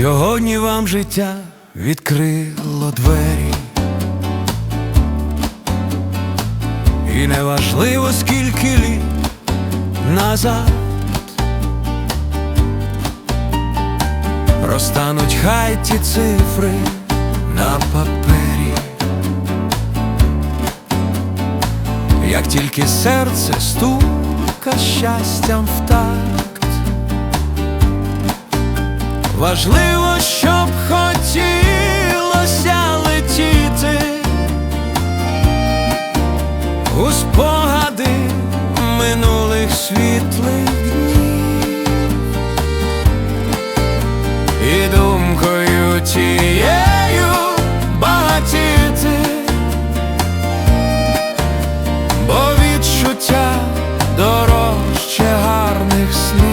Сьогодні вам життя відкрило двері, і неважливо скільки літ назад. Розтануть хай ті цифри на папері, як тільки серце стука щастям в. Важливо, щоб хотілося летіти у спогади минулих світлих днів і думкою тією багатіти, бо відчуття дорожче гарних слів.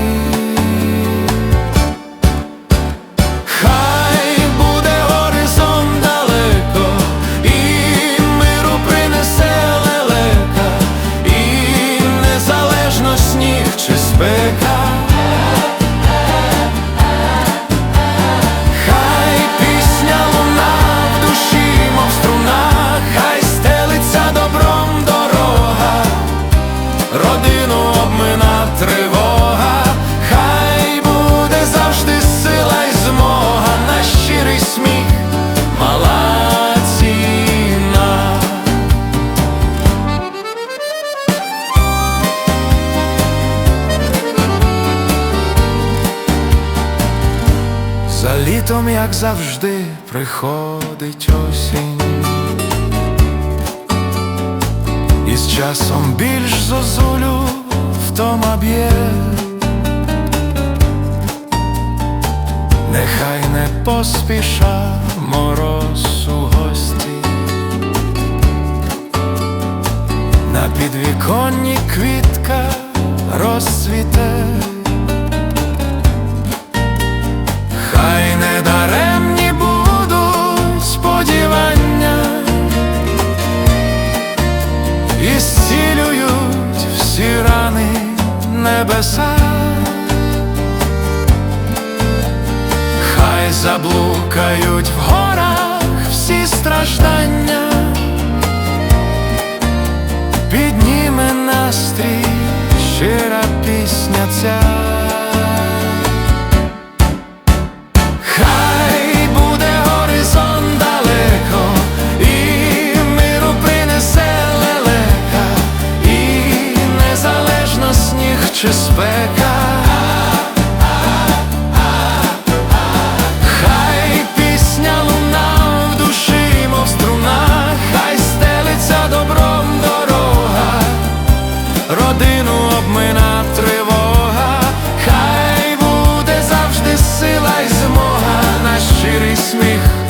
Літом, як завжди, приходить осінь. І з часом більш зозулю втома б'є. Нехай не поспіша мороз у гості. На підвіконні квітка розцвіте. Небеса. Хай заблукають в горах всі страждання, підніме настрій щира пісня. сміх.